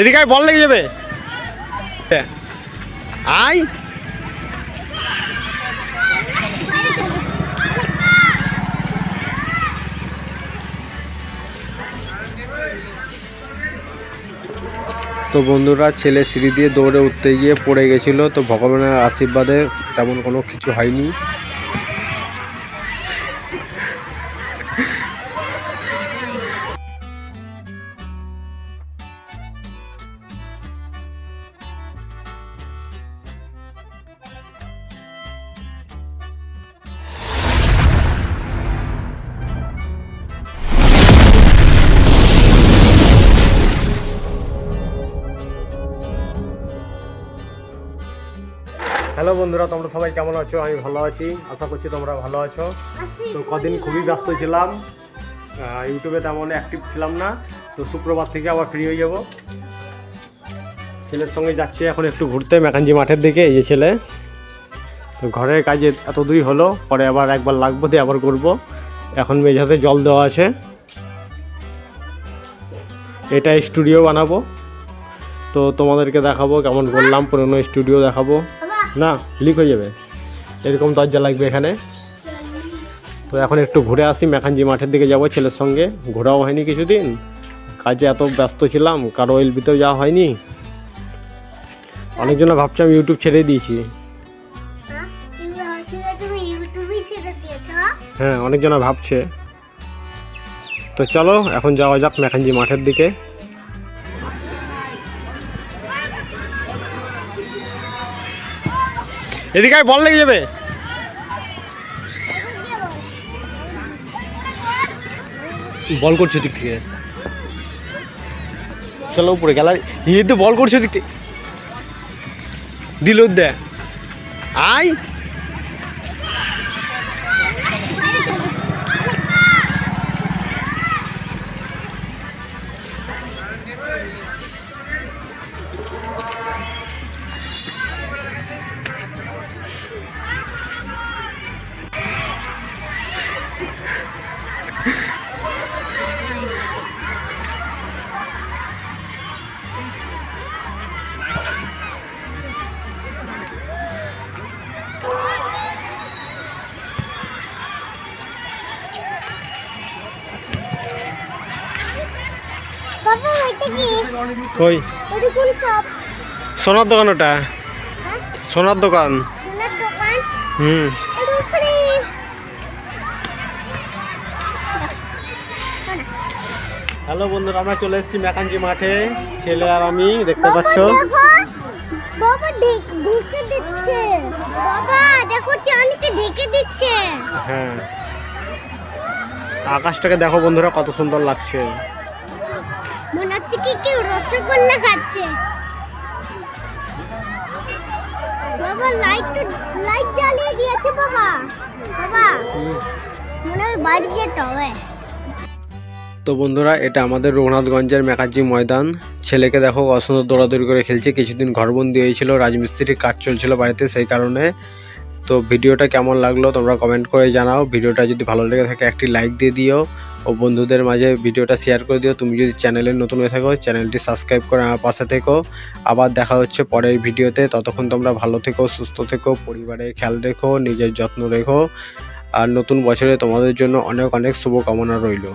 এদিকে বল লেগে যাবে। আয়। তো বন্ধুরা, ছেলে সিঁড়ি দিয়ে দৌড়ে উঠতে গিয়ে পড়ে গেছিল, তো ভগবানের আশীর্বাদে তেমন কোনো কিছু হয়নি। হ্যালো বন্ধুরা, তোমরা সবাই কেমন আছো? আমি ভালো আছি, আশা করছি তোমরা ভালো আছো। তো কদিন খুবই ব্যস্ত ছিলাম। ইউটিউবে তেমন অ্যাক্টিভ ছিলাম না, তো শুক্রবার থেকে আবার ফ্রি হয়ে যাব। ছেলের সঙ্গে যাচ্ছি এখন একটু ঘুরতে মেকাঞ্জি মাঠের দিকে, এই যে ছেলে। তো ঘরের কাজে এত দূরই হলো, পরে আবার একবার লাগবো, দিয়ে আবার করব এখন মেঝাতে জল দেওয়া আছে। এটা স্টুডিও বানাবো। তো তোমাদেরকে দেখাবো, কেমন বললাম পুরোনো স্টুডিও দেখাবো। না লিক হয়ে যাবে। এরকম দরজা লাগবে এখানে। তো এখন একটু ঘুরে আসি, মেখানজি মাঠের দিকে যাব ছেলের সঙ্গে। ঘোরাও হয়নি কিছুদিন। কাজে এত ব্যস্ত ছিলাম, কারও এলবিতেও যাওয়া হয়নি। অনেকজন ভাবছে আমি ইউটিউব ছেড়ে দিয়েছি। হ্যাঁ অনেকজন ভাবছে। তো চলো, এখন যাওয়া যাক মেখানজি মাঠের দিকে। এদিকে বল লেগে যাবে। বল করছে দিক থেকে। চলো উপরে, গ্যালারি। ইয়ে তো বল করছে দিক থেকে। দিল দে। আয়। বাবা ওইটা কি? কই? ওটা কোন শপ সোনার দোকান ওটা। হ্যাঁ? সোনার দোকান। সোনার দোকান? হুম। হ্যালো বন্ধুরা আমরা চলে এসেছি মেকাঞ্জি মাঠে। ছেলে আর আমি দেখতে পাচ্ছ? বাবা ঢেকে দিচ্ছে। বাবা দেখো চাঁদকে ঢেকে দিচ্ছে। হ্যাঁ। আকাশটাকে দেখো বন্ধুরা কত সুন্দর লাগছে। কেউ রসগোল্লা খাচ্ছে। বাবা লাইট তো লাইট জ্বালিয়ে দিয়েছে বাবা। বাবা, মনে হয় বাড়ি যেতে হবে। তো বন্ধুরা, এটা আমাদের রঘুনাথগঞ্জের মেকাজি ময়দান। ছেলেকে দেখো, অসুন্দর দৌড়াদৌড়ি করে খেলছে। কিছুদিন ঘরবন্দি হয়েছিল, রাজমিস্ত্রির কাজ চলছিল বাড়িতে সেই কারণে। তো ভিডিওটা কেমন লাগল তোমরা কমেন্ট করে জানাও। ভিডিওটা যদি ভালো লেগে থাকে, একটি লাইক দিয়ে দিও। ও বন্ধুদের মাঝে ভিডিওটা শেয়ার করে দিও। তুমি যদি চ্যানেলে নতুন হয়ে থাকো চ্যানেলটি সাবস্ক্রাইব করে আমার পাশে থেকো। আবার দেখা হচ্ছে পরের ভিডিওতে। ততক্ষণ তোমরা ভালো থেকো, সুস্থ থেকো, পরিবারের খেয়াল রেখো, নিজের যত্ন রেখো। আর নতুন বছরে তোমাদের জন্য অনেক অনেক শুভকামনা রইল।